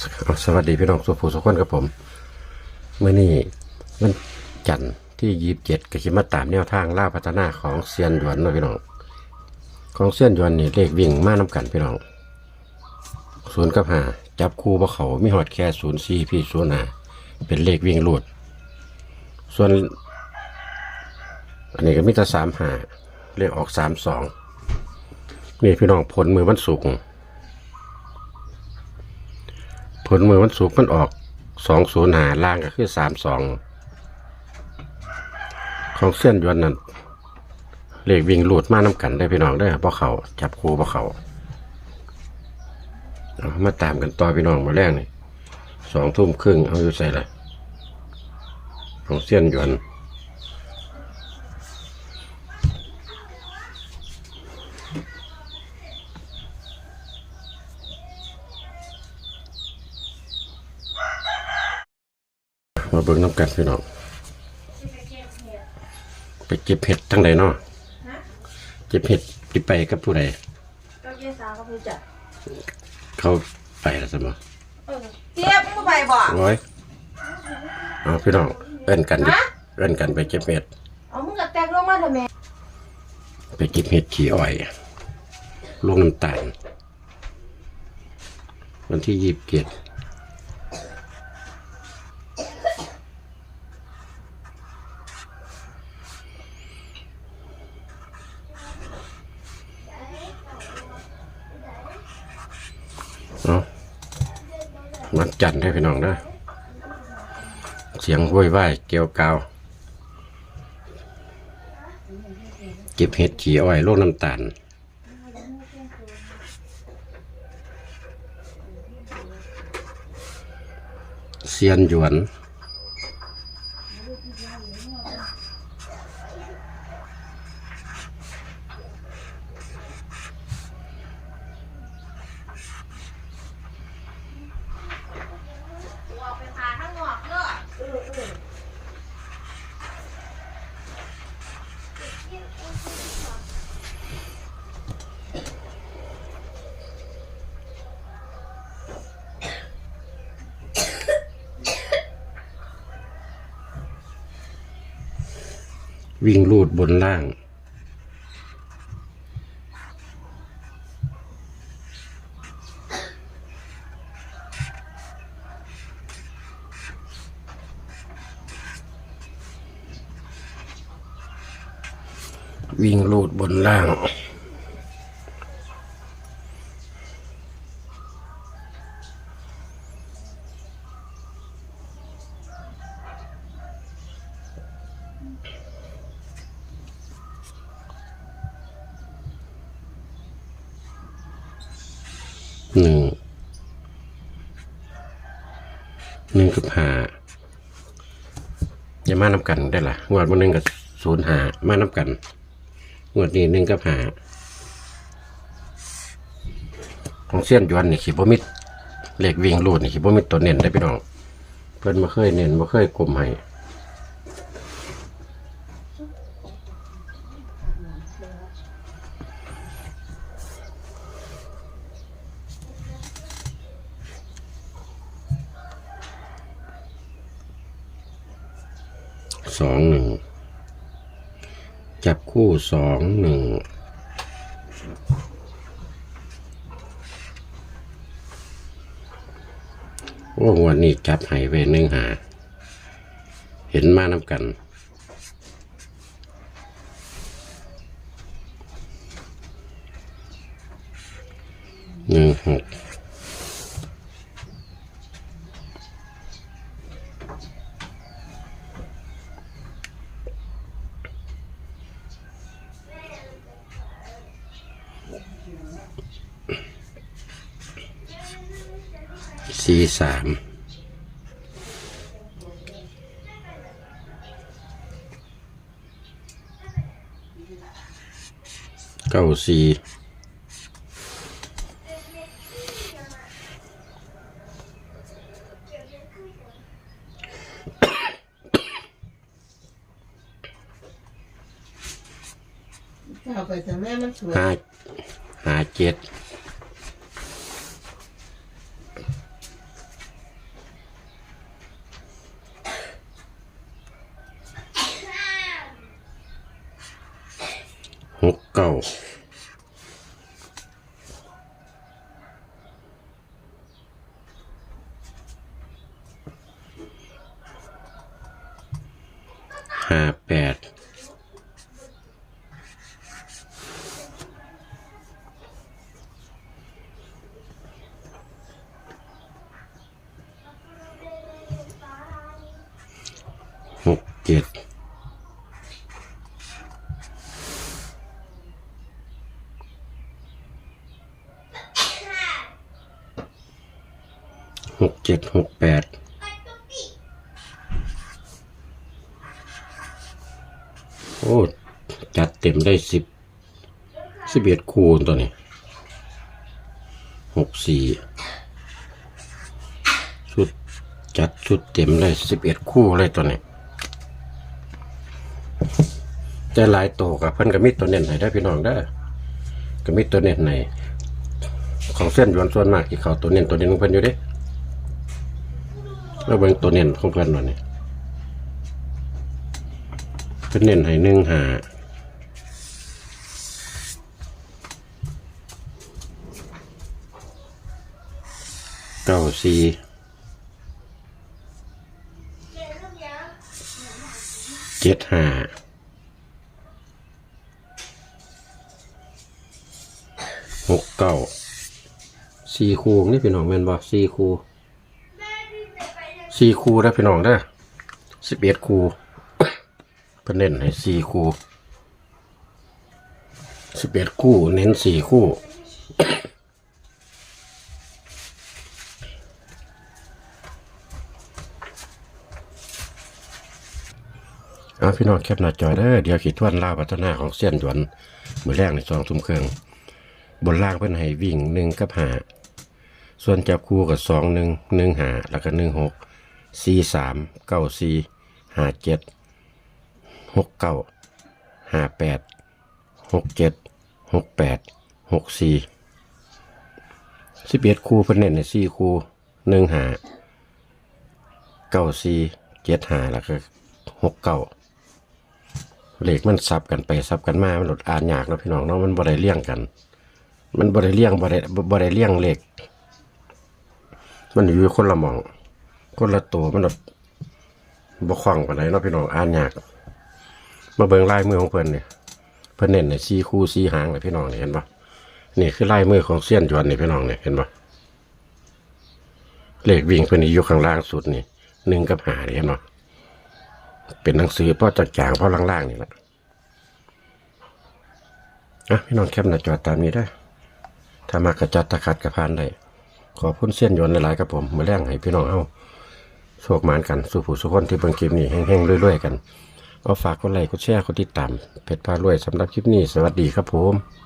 สวัสดีพี่น้องสุภูสุขคนกับผมเมื่อนี้มันจันทร์ที่ยีบเจ็ดก็คิมาตามแนวทางล่าพัฒนาของเซียนหยวนนะพี่น้องของเซียนหยวนนี่เลขวิ่งมาน้กันพี่น้องศูนย์กับหาจับคู่บ่เขามีหอดแค่ศูนย์สี่พี่ศูนย์หาเป็นเลขวิ่งลูด ส่วน อันนี้ก็มีแต่สามหาเลขออกสามสองนี่พี่น้องผลมือวันศุก ผลมือวันศุกร์มันออกสองศูนย์หาล่างก็คือสามสองของเส้นยวนนั่นเลขวิ่งหลุดมาน้ำกันได้พี่น้องได้เพราะเขาจับครูเพราะเขาเอามาตามกันต่อพี่น้องมาแรกนี่สองทุ่มครึ่งเอาอยู่ใส่ละของเส้นยวน มาเบิ่งน้ำกันพี่น้องไปเก็บเห็ดทั้งใดเนาะเก็บเห็ดที่ไปกับผู้ใดก็เยสาก็รู้จักเขาไปแล้วสมอเออเจี๊ยบมึงไปบ่โอ้ยเอาพี่น้องเอิ้นกันดิเอิ้นกันไปเก็บเห็ดเอามึงกับแตกลงมาเถอะแม่ไปเก็บเห็ดขี้อ้อยลงน้ำตาลวันที่ยี่สิบเจ็ดเอ มันจันทร์ให้พี่น้องนะเสียงโวยวายเกี่ยวกาวเก็บเห็ดขี่อ้อยโรคน้ำตาลเซียนหยวน ออกไปพาข้างนอกเด้อ วิ่งลูดบนล่าง วิ่งลูดบนล่าง หนึ่งหนึ่งกับหาอย่ามานำกันได้ละงวดวันหนึ่งกับศูนย์หามานำกันงวดนี้หนึ่งกับหาของเสี้ยนยวนนี่ขีบมิดเหล็กวิ่งรูดนี่ขีบมิดตัวเน้นได้พี่น้องเพิ่นมาเคยเน้นมาเคยกลมให้ สองหนึ่งจับคู่สองหนึ่งโอ้วันนี้จับไห้ไว้หนึ่งหา เห็นมาน้ำกัน หนึ่งหก สี่สามเก้าสี่เอาไปแต่แม่มันสวยห้าห้าเจ็ด เก้าห้าแปดหกเจ็ด หก เจ็ดหกแปดโอ้ จัดเต็มได้สิบสิบเอ็ดคูณตัวนี้หกสี่ชุดจัดชุดเต็มได้สิบเอ็ดคู่เลยตัวนี้ แต่หลายตัวกับเพิ่นก็มีตัวเน้นให้ได้พี่น้องได้ก็มีตัวเน้นในของเส้นยวนส่วนมากที่เขาตัวเน้นตัวเน้นของเพิ่นอยู่เด้ แล้วเบิ่งตัวเน้นของเพื่อนหน่อยนี่เพื่อนเน้นให้หนึ่งหาเก้าสี่เจ็ดห้าหกเก้าสี่คูนี่พี่น้องแม่นบ่สี่คู สี่คูได้อพี่น้องเด้อสิบเอ็ดคูเพิ่นเน้นให้สี่คูสิบเอ็ดคู่ เน้นสี่คู่เอาพี่น้องแคปหน้าจอเด้อเดี๋ยวขีดทวนลาวัฒนาของเส้นหยวนมือแรกในสองทุ่มเครื่อง บนล่างเพิ่นให้วิ่งหนึ่งกับหาส่วนจับคู่กับสองหนึ่งหนึ่งหาแล้วก็หนึ่งหก สี่สามเก้าสี่ห้าเจ็ดหกเก้าห้าแปดหกเจ็ดหกแปดหกสี่สิบเอ็ดคู่เพิ่นเน้นในสี่คู่หนึ่งหาเก้าสี่เจ็ดหาแล้วก็หกเก้าเลขมันซับกันไปซับกันมา มันหลดอ่านยากนะพี่น้องเนาะมันบ่ได้เลี่ยงกัน มันบ่ได้เลี่ยงบ่ได้บ่ได้เลี่ยงเลขมันอยู่คนละมอง คนละตัวมันแบบบกคล่องปานใดเนาะพี่น้องอ่านยากมาเบิ่งลายมือของเพิ่นเนี่ยเพิ่นเน้นในซีคู่ซีหางเลยพี่น้องเนี่ยเห็นปะนี่คือลายมือของเสี้ยนจวนนี่พี่น้องเนี่ยเห็นปะเลขวิ่งเพิ่นอยู่ข้างล่างสุดนี่หนึ่งกับหาเนี่ยเห็นปะเป็นหนังสือพ่อจักจางพ่อล่างๆนี่แหละอะพี่น้องแคปหน้าจอตามนี้ได้ ถ้ามากระจัดตะขัดกระพานได้ ขอบคุณเส้นยนต์หลายๆครับผม มาแรงให้พี่น้องเอา โชคหมานกันสู้ผู้สุขคนที่เบิ่งคลิปนี้แห้งๆรื่อยๆกันเอาฝากกดไลค์กดแชร์กดติดตามเพจพารวยสำหรับคลิปนี้ สวัสดีครับผม